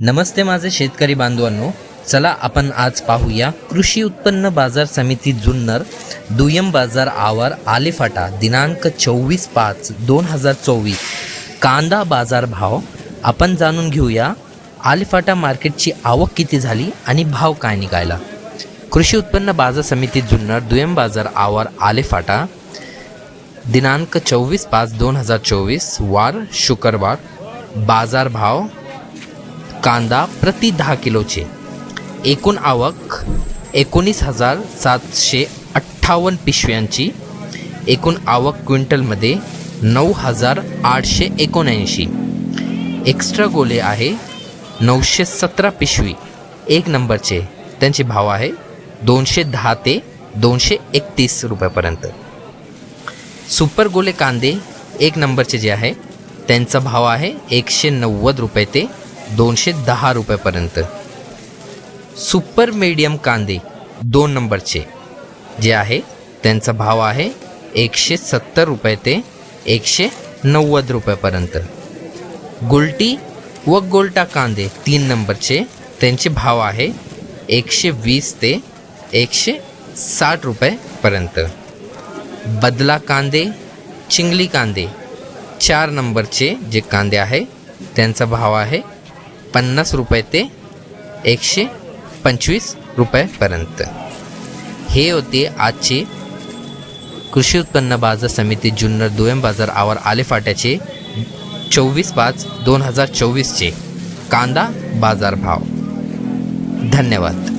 नमस्ते माझे शेतकरी बांधवांनो. चला आपण आज पाहूया कृषी उत्पन्न बाजार समिती जुन्नर दुय्यम बाजार आवार आलेफाटा दिनांक चोवीस पाच दोन हजार चोवीस. कांदा बाजार भाव आपण जाणून घेऊया आलेफाटा मार्केटची आवक किती झाली आणि भाव काय निघायला. कृषी उत्पन्न बाजार समिती जुन्नर दुय्यम बाजार आवार आलेफाटा दिनांक चोवीस पाच दोन हजार चोवीस वार शुक्रवार बाजार भाव कांदा प्रति दहा किलोचे. एकूण आवक एकोणीस हजार सातशे अठ्ठावन्न पिशव्यांची. एकूण आवक क्विंटलमध्ये नऊ हजार आठशे एकोणऐंशी. एक्स्ट्रा गोले आहे नऊशे सतरा पिशवी. एक नंबरचे. त्यांचे भाव आहे दोनशे दहा ते दोनशे एकतीस रुपयापर्यंत. सुपर गोले कांदे एक नंबरचे जे आहे त्यांचा भाव आहे एकशे नव्वद रुपये ते दोनशे दहा रुपयापर्यंत. सुपर मीडियम कांदे दोन नंबरचे जे आहे त्यांचा भाव आहे एकशे सत्तर रुपये ते एकशे नव्वद रुपयापर्यंत. गुलटी व गोल्टा कांदे तीन नंबरचे त्यांचे भाव आहे एकशे वीस ते एकशे साठ रुपयेपर्यंत. बदला कांदे चिंगली कांदे चार नंबरचे जे कांदे आहे त्यांचा भाव आहे पन्नास रुपये ते एकशे पंचवीस रुपयेपर्यंत. हे होते आजचे कृषी उत्पन्न बाजार समिती जुन्नर दुय्यम बाजार आवर आलेफाट्याचे चोवीस पाच दोन हजार चोवीसचे कांदा बाजारभाव धन्यवाद.